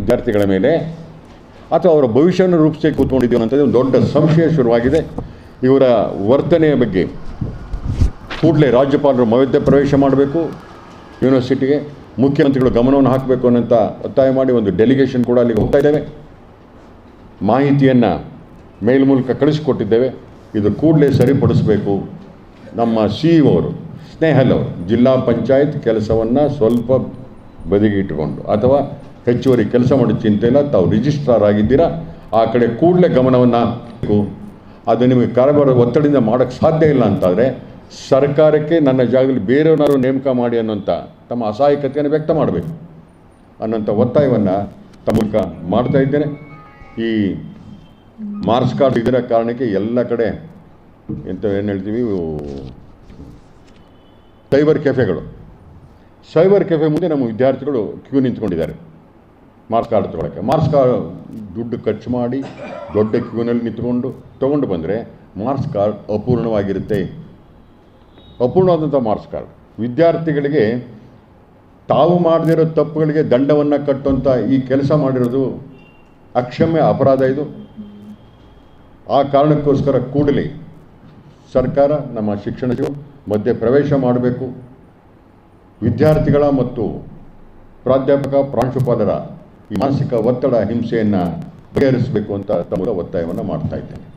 ವಿದ್ಯಾರ್ಥಿಗಳ ಮೇಲೆ ಅಥವಾ ಅವರ ಭವಿಷ್ಯವನ್ನು ರೂಪಿಸಿ ಕೂತ್ಕೊಂಡಿದ್ದೀವಿ ಅಂತಂದರೆ ಒಂದು ದೊಡ್ಡ ಸಂಶಯ ಶುರುವಾಗಿದೆ. ಇವರ ವರ್ತನೆಯ ಬಗ್ಗೆ ಕೂಡಲೇ ರಾಜ್ಯಪಾಲರು ಮಧ್ಯ ಪ್ರವೇಶ ಮಾಡಬೇಕು. ಯೂನಿವರ್ಸಿಟಿಗೆ ಮುಖ್ಯಮಂತ್ರಿಗಳು ಗಮನವನ್ನು ಹಾಕಬೇಕು ಅನ್ನೋಂಥ ಒತ್ತಾಯ ಮಾಡಿ ಒಂದು ಡೆಲಿಗೇಷನ್ ಕೂಡ ಅಲ್ಲಿಗೆ ಹೋಗ್ತಾ ಇದ್ದೇವೆ. ಮಾಹಿತಿಯನ್ನು ಮೇಲ್ ಮೂಲಕ ಕಳಿಸಿಕೊಟ್ಟಿದ್ದೇವೆ. ಇದು ಕೂಡಲೇ ಸರಿಪಡಿಸಬೇಕು. ನಮ್ಮ ಸಿ ಇ ಅವರು ಸ್ನೇಹಲ್ ಅವರು, ಜಿಲ್ಲಾ ಪಂಚಾಯತ್ ಕೆಲಸವನ್ನು ಸ್ವಲ್ಪ ಬದಿಗಿಟ್ಟುಕೊಂಡು ಅಥವಾ ಹೆಚ್ಚುವರಿ ಕೆಲಸ ಮಾಡೋ ಚಿಂತೆಯಿಲ್ಲ ತಾವು ರಿಜಿಸ್ಟ್ರಾರ್ ಆಗಿದ್ದೀರಾ? ಆ ಕಡೆ ಕೂಡಲೇ ಗಮನವನ್ನು ಅದು ನಿಮಗೆ ಕಾರ್ಯಭಾರ ಒತ್ತಡದಿಂದ ಮಾಡೋಕ್ಕೆ ಸಾಧ್ಯ ಇಲ್ಲ ಅಂತಾದರೆ, ಸರ್ಕಾರಕ್ಕೆ ನನ್ನ ಜಾಗದಲ್ಲಿ ಬೇರೆಯವ್ರನ್ನಾರು ನೇಮಕ ಮಾಡಿ ಅನ್ನೋಂಥ ತಮ್ಮ ಅಸಹಾಯಕತೆಯನ್ನು ವ್ಯಕ್ತ ಮಾಡಬೇಕು. ಅನ್ನೋಂಥ ಒತ್ತಾಯವನ್ನು ತಮ್ಮ ಮೂಲಕ ಮಾಡ್ತಾ ಇದ್ದೇನೆ. ಈ ಮಾರ್ಕ್ಸ್ ಕಾರ್ಡ್ ಇದರ ಕಾರಣಕ್ಕೆ ಎಲ್ಲ ಕಡೆ ಎಂತ ಏನು ಹೇಳ್ತೀವಿ ಸೈಬರ್ ಕೆಫೆಗಳು ಸೈಬರ್ ಕೆಫೆ ಮುಂದೆ ನಮ್ಮ ವಿದ್ಯಾರ್ಥಿಗಳು ಕ್ಯೂ ನಿಂತ್ಕೊಂಡಿದ್ದಾರೆ. ಮಾರ್ಕ್ಸ್ ಕಾರ್ಡ್ ತೊಗೊಳಕ್ಕೆ. ಮಾರ್ಕ್ಸ್ ಕಾರ್ಡ್ ದುಡ್ಡು ಖರ್ಚು ಮಾಡಿ ದೊಡ್ಡ ಕ್ಯೂನಲ್ಲಿ ನಿಂತ್ಕೊಂಡು ತೊಗೊಂಡು ಬಂದರೆ ಮಾರ್ಕ್ಸ್ ಕಾರ್ಡ್ ಅಪೂರ್ಣವಾಗಿರುತ್ತೆ. ಅಪೂರ್ಣವಾದಂಥ ಮಾರ್ಕ್ಸ್ ಕಾರ್ಡ್. ವಿದ್ಯಾರ್ಥಿಗಳಿಗೆ ತಾವು ಮಾಡದಿರೋ ತಪ್ಪುಗಳಿಗೆ ದಂಡವನ್ನು ಕಟ್ಟುವಂಥ ಈ ಕೆಲಸ ಮಾಡಿರೋದು ಅಕ್ಷಮ್ಯ ಅಪರಾಧ ಇದು. ಆ ಕಾರಣಕ್ಕೋಸ್ಕರ ಕೂಡಲೇ ಸರ್ಕಾರ, ನಮ್ಮ ಶಿಕ್ಷಣ ಮಧ್ಯೆ ಪ್ರವೇಶ ಮಾಡಬೇಕು. ವಿದ್ಯಾರ್ಥಿಗಳ ಮತ್ತು ಪ್ರಾಧ್ಯಾಪಕ, ಪ್ರಾಂಶುಪಾಲರ ಈ ಮಾನಸಿಕ ಒತ್ತಡ ಹಿಂಸೆಯನ್ನು ಬಗೆಹರಿಸಬೇಕು ಅಂತ ತಮ್ಮ ಒತ್ತಾಯವನ್ನು ಮಾಡ್ತಾ ಇದ್ದೇನೆ.